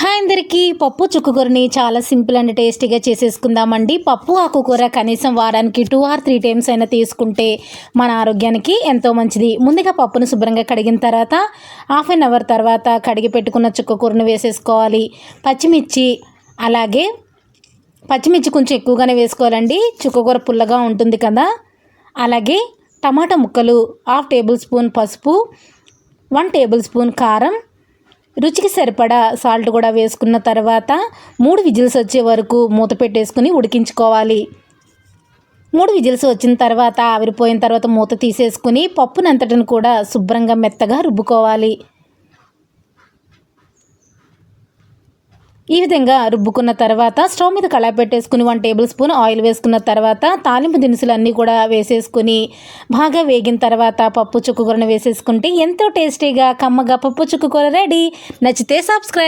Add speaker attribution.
Speaker 1: Hi అందరికీ. పప్పు చుక్కకూరని చాలా సింపుల్ అండ్ టేస్టీగా చేసేసుకుందామండి. పప్పు ఆకుకూర కనీసం వారానికి టూ ఆర్ త్రీ టైమ్స్ అయినా తీసుకుంటే మన ఆరోగ్యానికి ఎంతో మంచిది. ముందుగా పప్పును శుభ్రంగా కడిగిన తర్వాత హాఫ్ అన్ అవర్ తర్వాత కడిగి పెట్టుకున్న చుక్కకూరను వేసేసుకోవాలి. పచ్చిమిర్చి అలాగే పచ్చిమిర్చి కొంచెం ఎక్కువగానే వేసుకోవాలండి. చుక్కకూర పుల్లగా ఉంటుంది కదా. అలాగే టమాటా ముక్కలు హాఫ్ టేబుల్ స్పూన్ పసుపు వన్ టేబుల్ స్పూన్ కారం రుచికి సరిపడా సాల్ట్ కూడా వేసుకున్న తర్వాత మూడు విజిల్స్ వచ్చే వరకు మూత పెట్టేసుకుని ఉడికించుకోవాలి. మూడు విజిల్స్ వచ్చిన తర్వాత ఆవిరిపోయిన తర్వాత మూత తీసేసుకుని పప్పునంతటిని కూడా శుభ్రంగా మెత్తగా రుబ్బుకోవాలి. ఈ విధంగా రుబ్బుకున్న తర్వాత స్టవ్ మీద కళా పెట్టేసుకుని వన్ టేబుల్ స్పూన్ ఆయిల్ వేసుకున్న తర్వాత తాలింపు దినుసులు అన్నీ కూడా వేసేసుకుని బాగా వేగిన తర్వాత పప్పు చుక్కకూరను వేసేసుకుంటే ఎంతో టేస్టీగా కమ్మగా పప్పు చుక్కకూర రెడీ. నచ్చితే సబ్స్క్రైబ్